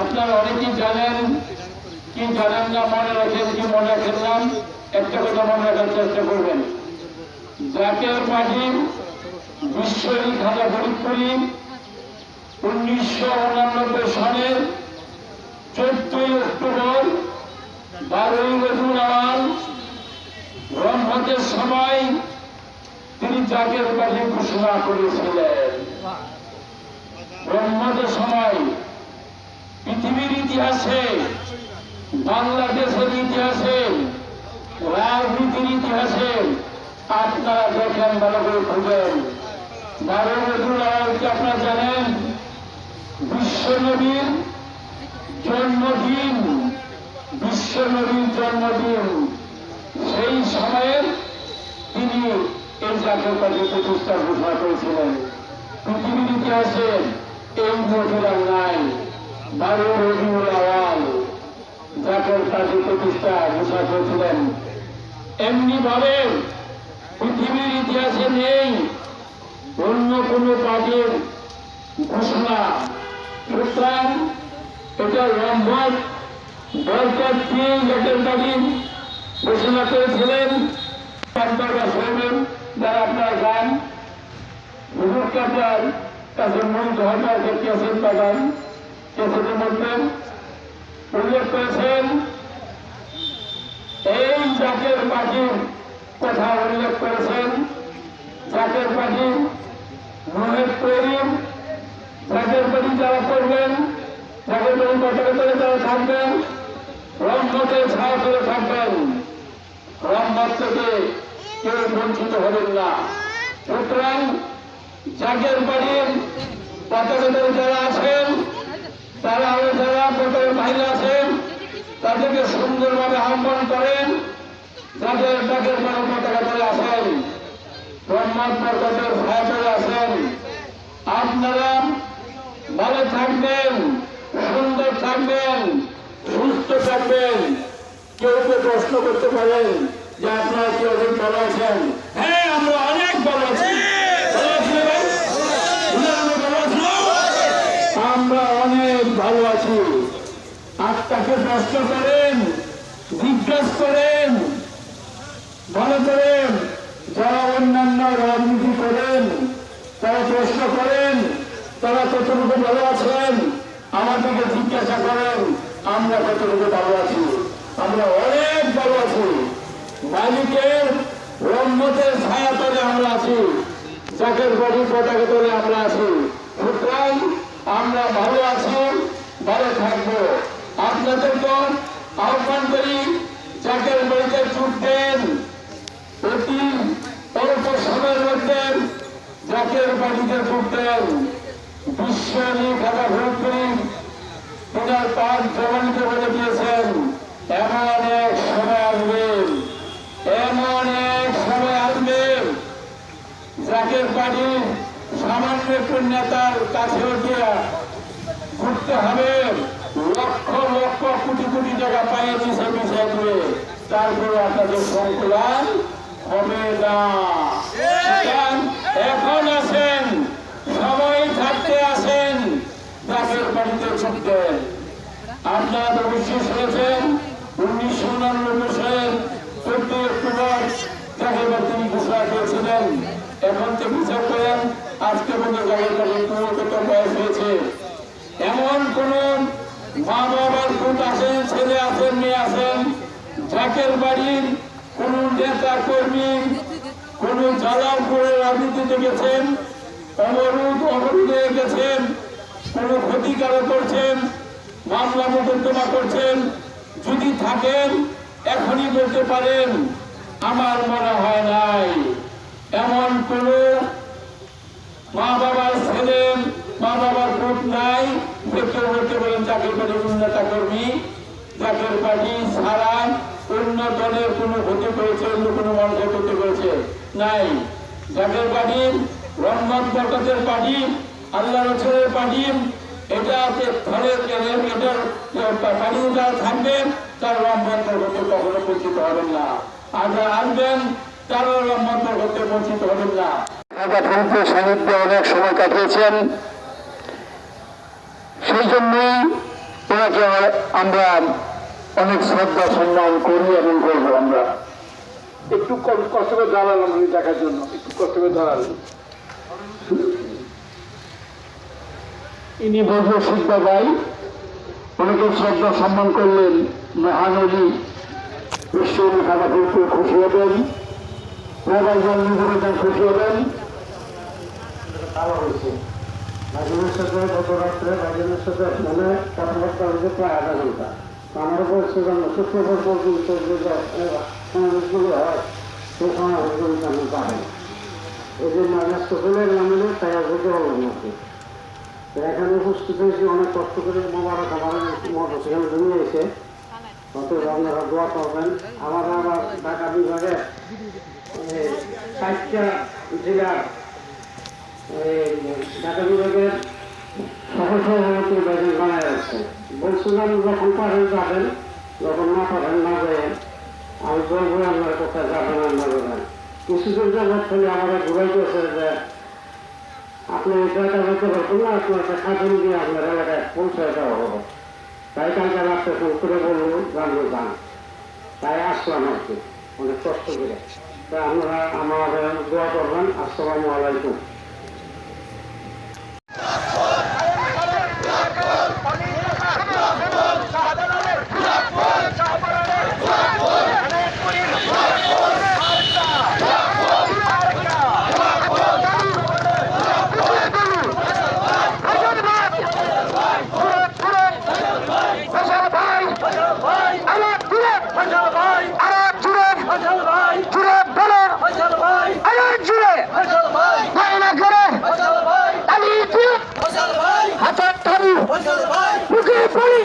আপনারা অনেকেই জানেন কি জানেন না মনে রাখেন, কি মনে রাখেন না, একটা কথা মনে রাখার চেষ্টা করবেন। জাতীয় পার্টি বিশ্বরী খাতা ফরিদপুরি উনিশশো উনানব্বই সালের চোদ্দই অক্টোবর, বারোই রবিউল আওয়াল সময় তিনি জাতীয় পার্টি ঘোষণা করেছিলেন। রহমতের সময় পৃথিবীর ইতিহাসে, বাংলাদেশের ইতিহাসে, রাজনীতির ইতিহাসে আপনারা দেখেন ভালো করে খুঁজেন। বারো রবিউল আপনারা জানেন? বিশ্বনবীর জন্মদিন বিশ্বনবীর জন্মদিন। সেই সময়ে তিনি এই জাতীয় প্রতিষ্ঠা ঘোষণা করেছিলেন। পৃথিবীর ইতিহাসে এই মহিলার নাই বারো রবিউল আওয়াল জাতীয় পার্টি প্রতিষ্ঠা ঘোষণা করেছিলেন এমনি ভাবে পৃথিবীর ইতিহাসে নেই অন্য কোনো পার্টির ঘোষণা। সুতরাং এটা রহমত বরকত দিয়ে জাতীয় পার্টি ঘোষণা করেছিলেন। শুনবেন যারা আপনারা গান হুজুর কাটার কাছে মূল ধর্ম কেসের পাঠান কেসের মধ্যে উল্লেখ করেছেন। এই জাতীয় পার্টির কথা উল্লেখ করেছেন। জাতীয় পার্টি মহেশ করিম জাতীয় পার্টি যারা করবেন জাতীয় পার্টি পতাকা করে তারা থাকবেন। রহমতের ছায়া করে থাকবেন। রহমত থেকে কেউ বঞ্চিত হবেন না। সুতরাং জাগের বাড়ির পতাকাদের যারা আছেন, তারা আরও যারা পতাকা বাহিনী আছেন, তাদেরকে সুন্দরভাবে আহ্বান করেন, যাদের ডাকের বাড়ি পতাকা ধরে আছেন ব্রহ্মাত বরকতের ছায়া করে আছেন আপনারা ভালো থাকবেন, সুন্দর থাকবেন, সুস্থ থাকবেন। কেউ কেউ প্রশ্ন করতে পারেন যে আপনারা কি অনেক ভালো আছেন হ্যাঁ আমরা অনেক ভালো আছি ভালো আছি না ভাই? আমরা ভালো আছি? আমরা অনেক ভালো আছি আত্মাকে প্রশ্ন করেন, জিজ্ঞাসা করেন ভালো করেন, যারা অন্যান্য রাজনীতি করেন, তারা প্রশ্ন করেন, তারা কতটুকু ভালো আছেন আমাদেরকে জিজ্ঞাসা করেন, আমরা কতটুকু ভালো আছি? আমরা অনেক ভালো আছি। মালিকের রহমতের ছায়া তলে আমরা আছি। জাকের বাড়ি পতাকা তলে আমরা আছি। সুতরাং আমরা ভালো আছি, ভালো থাকব। আপনাদেরকে আহ্বান করি জাকের বাড়িতে চুপ দেন, অতি অল্প সময়ের মধ্যে জাকের বাড়িতে বিশ্ব খাতা ভোট করি ওনার পাঁচ বলে দিয়েছেন, এমন এক সময় আসবে, এমন এক সময় আসবে জাকের বাড়ি সামান্য একটু নেতার কাছে গিয়া ঘুরতে হবে। এখন থাকতে আসেন বাড়িতে ছুটতে আপনারা নিশ্চয় শুনেছেন উনিশশো উনানব্বই সালের চোদ্দ অক্টোবর যাকে তিনি ঘোষণা করেছিলেন এখন তো বিচার করেন আজকে পর্যন্ত জাগের বাড়ির কত বয়স হয়েছে এমন কোন মা বাবার পুত আছেন ছেলে আছেন মেয়ে আছেন জাকের বাড়ির কোন নেতা কর্মী, কোন জ্বালাও করে রাজনীতিতে গেছেন অবরোধ অবরোধে গেছেন, কোন ক্ষতিকারক করছেন, মামলা মোকদ্দমা করছেন, যদি থাকেন, এখনই বলতে পারেন, আমার মনে হয় নাই এমন কোন মা বাবার ছেলে মা বাবার পুত নাই যে কেউ বলতে বলেন জাকের পার্টির নেতা কর্মী জাকের পার্টি ছাড়া অন্য দলের কোনো ক্ষতি করেছে, অন্য কোনো মানুষের ক্ষতি করেছে? নাই। জাকের পার্টি রহমান বরকতের পার্টি আল্লাহ রসুলের পার্টি এটা ধরে এটার পার্টি যারা থাকবেন তার রহমান বরকতে কখনো বঞ্চিত হবেন না। আর যারা আসবেন, তারও রহমান বরকতে বঞ্চিত হবেন না। অনেক সময় কাটিয়েছেন। সেই জন্যই ওনাকে আমরা অনেক শ্রদ্ধা সম্মান করি এবং করব আমরা। একটু কষ্ট করে দাঁড়ালাম আমি দেখার জন্য। একটু কষ্ট করে দাঁড়ালাম। ইনি বলব সিদ্ধা ভাই। অনেকে শ্রদ্ধা সম্মান করলেন। মহানদী ঈশ্বরী খানাপুরকে খুশি হবেন। নিজের খুশি হবেন। ভালো হয়েছে সাথে গত রাত্রে ভাজনের সাথে ফোনে কথাবার্তা হয়েছে প্রায় আধা ঘণ্টা। আমার বলছে যে আমরা শুক্রবার পর্যন্ত সমাবেশগুলো হয় সেই সমাবেশগুলো আমি পাই এই জন্য আমি সকলের নামে তাই যেতে পারলাম না এখানে উপস্থিত হয়েছি, অনেক কষ্ট করে মোবারক আমার সেখানে জমিয়ে এসে। অতএব আপনারা দোয়া করবেন। আমার আবার ঢাকা বিভাগে চারটা জেলার ঢাকা বিভাগের সহসভাপতি বেতন বানায় যাচ্ছে বলছিলাম যখন পারেন যাবেন যখন না পারেন না যায় আমি বলব আপনার কোথায় যাবেন আর না কিছুদিন যাবৎ খালি আমাদের ঘুরাইতেছে যে আপনি এটা যেতে পারবেন না আপনার খাতুন দিয়ে আপনার এলাকায় পৌঁছায় দেওয়া হবে তাই কালকে রাত্রে ফোন করে বলব জানব যান তাই আসলাম আর কি অনেক কষ্ট করে তা আপনারা আমাদের দোয়া করবেন আসসালামু আলাইকুম বুকে পড়ে